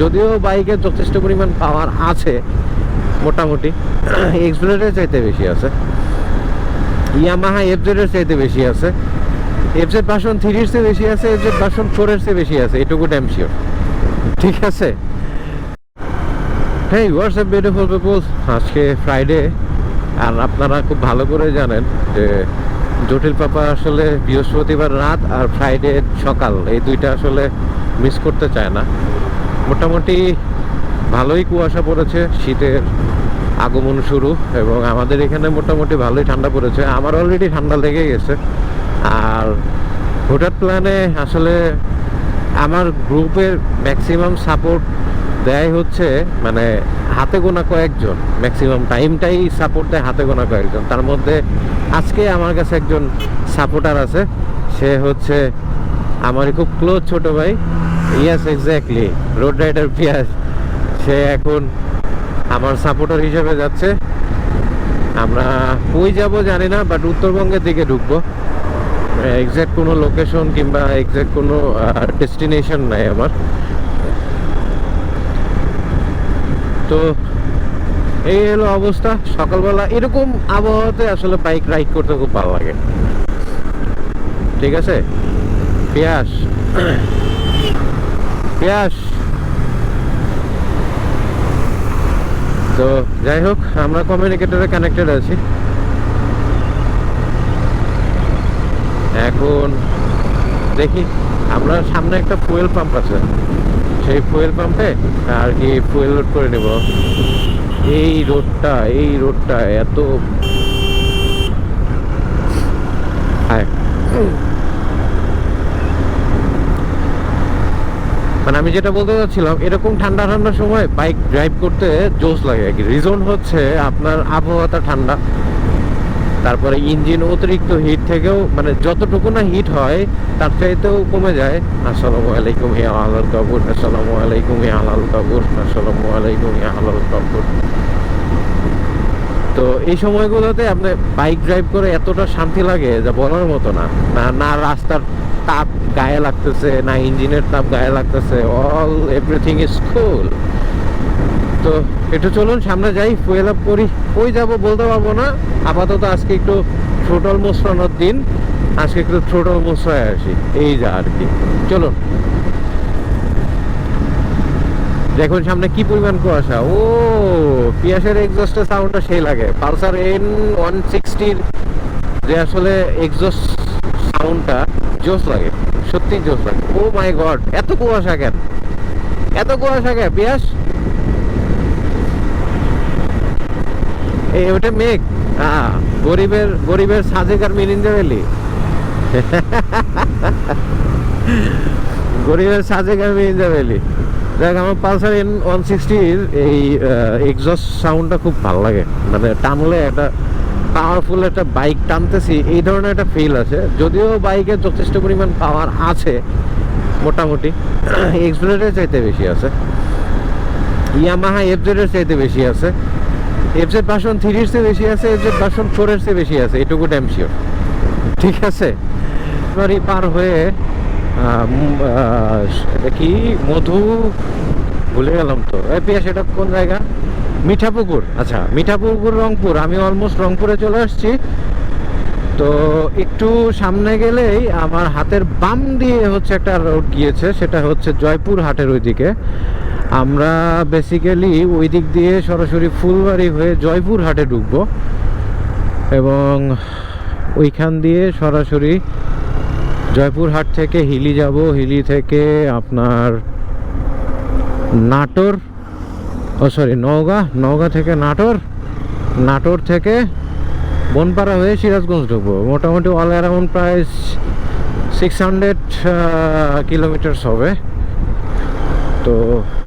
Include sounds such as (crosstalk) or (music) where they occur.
যদিও বাইকের যথেষ্ট পরিমাণ পাওয়ার আছে, মোটামুটি (clears throat) এক্সপ্লেনের চাইতে বেশি আছে। ইয়ামাহা এফজেডের চাইতে বেশি আছে। এফজেড ভার্সন থ্রির চেয়ে বেশি আছে এফজেড ভার্সন ফোরের চেয়ে বেশি আছে, এটুকু ড্যাম শিওর ঠিক আছে? হেই হোয়াটসঅ্যাপ বিউটিফুল পিপুল আজকে ফ্রাইডে আর আপনারা খুব ভালো করে জানেন যে জটিল পাপা আসলে বৃহস্পতিবার রাত আর ফ্রাইডে সকাল, এই দুইটা আসলে মিস করতে চায় না। মোটামুটি ভালোই কুয়াশা পড়েছে, শীতের আগমন শুরু এবং আমাদের এখানে মোটামুটি ভালোই ঠান্ডা পড়েছে। আমার অলরেডি ঠান্ডা লেগে গেছে। আর হঠাৎ প্ল্যানে আসলে আমার গ্রুপের ম্যাক্সিমাম সাপোর্ট দেয় হচ্ছে মানে হাতে গোনা কয়েকজন। ম্যাক্সিমাম টাইমটাই সাপোর্ট দেয় হাতে গোনা কয়েকজন। তার মধ্যে আজকে আমার কাছে একজন সাপোর্টার আছে। সে হচ্ছে আমারই খুব ক্লোজ ছোট ভাই। Yes exactly road rider Piyas সে এখন আমার সাপোর্টার হিসেবে যাচ্ছে। আমরা কই যাব জানি না বাট উত্তরবঙ্গের দিকে ঢুকবো। এক্স্যাক্ট কোনো লোকেশন কিংবা এক্স্যাক্ট কোনো ডেস্টিনেশন নাই আমার। তো এই হলো অবস্থা। সকালবেলা এরকম আবহাওয়াতে আসলে বাইক রাইড করতে খুব ভালো লাগে। ঠিক আছে? পিয়াস পিয়াস তো যাই হোক, আমরা কমিউনিকেটরে কানেক্টেড আছি। এখন দেখি, আমরা সামনে একটা ফুয়েল পাম্প আছে। সেই ফুয়েল পাম্পে আর কি ফুয়েল লোড করে নেব। এই রোডটা এই রোডটা এত হায়। মানে আমি যেটা বলতে চাচ্ছিলাম, এরকম ঠান্ডা ঠান্ডার সময় বাইক ড্রাইভ করতে জোশ লাগে আর কি। রিজন হচ্ছে আপনার আবহাওয়াটা ঠান্ডা। তারপরে ইঞ্জিন অতিরিক্ত হিট থেকেও মানে যতটুকু না হিট হয়, তার চাইতেও কমে যায়। আসসালামু আলাইকুম ইয়া আলাল কাপুর আসসালামু আলাইকুম ইয়া আলাল কাপুর আসসালামু আলাইকুম ইয়া আলাল কাপুর তো এই সময়গুলোতে আপনি বাইক ড্রাইভ করে এতটা শান্তি লাগে যা বলার মতো না। না রাস্তার তাপ গায়ে লাগতেছে, না ইঞ্জিনের তাপ গায়ে লাগতেছে অল এভরিথিং ইজ কুল তো একটু চলুন, সামনে যাই ফুয়েল আপ করি। ওই যাব বলতে পারব না। আপাতত আজকে একটু থ্রোটল মোসরানোর দিন। আজকে একটু থ্রোটল মোসরায় আসি। এই যা আর কি। চলুন। দেখুন সামনে কি পরিমাণ কুয়াশা। ও, পিয়াসের এক্সস্টের সাউন্ডটা সেই লাগে। পালসার এন ওয়ান সিক্সটির যে আসলে এক্সস্ট সাউন্ডটা জোস লাগে, সত্যি জোস লাগে। ও মাই গড এত কুয়াশা কেন? এত কুয়াশা কেন, পিয়াস? এই, ওটা মেঘ। হ্যাঁ গরিবের গরিবের সাজেকার মিনিঞ্জা ভ্যালি। গরিবের সাজেকার মিনিঞ্জা ভ্যালি। দেখ, আমার পালসার এন ওয়ান সিক্সটির এই এক্সস্ট সাউন্ডটা খুব ভালো লাগে। মানে টানলে একটা পাওয়ারফুল একটা বাইক টানতেছি, এই ধরনের একটা ফিল আছে। যদিও বাইকের যথেষ্ট পরিমাণ পাওয়ার আছে, মোটামুটি। (clears throat) এক্সপ্লেনের চাইতে বেশি আছে। ইয়ামাহা এফজেডের চাইতে বেশি আছে। এফজেড ভার্সন থ্রির চেয়ে বেশি আছে এফজেড ভার্সন ফোরের চেয়ে বেশি আছে, এটুকু ড্যাম শিওর ঠিক আছে? এবারই পার হয়ে এটা কি? মধু? ভুলে গেলাম তো। পিয়া সেটা কোন জায়গা? মিঠাপুকুর। আচ্ছা মিঠাপুকুর, রংপুর। আমি অলমোস্ট রংপুরে চলে আসছি। তো একটু সামনে গেলেই আমার হাতের বাম দিয়ে হচ্ছে একটা রোড গিয়েছে। সেটা হচ্ছে জয়পুর হাটের ওইদিকে। আমরা বেসিক্যালি ওই দিক দিয়ে সরাসরি ফুলবাড়ি হয়ে জয়পুর হাটে ঢুকবো। এবং ওইখান দিয়ে সরাসরি জয়পুর হাট থেকে হিলি যাব। হিলি থেকে আপনার নাটোর, ও সরি, নওগাঁ নওগাঁ থেকে নাটোর নাটোর থেকে বনপাড়া হয়ে সিরাজগঞ্জ ঢুকবো। মোটামুটি অল অ্যারাউন্ড প্রায় সিক্স হান্ড্রেড কিলোমিটার্স হবে। তো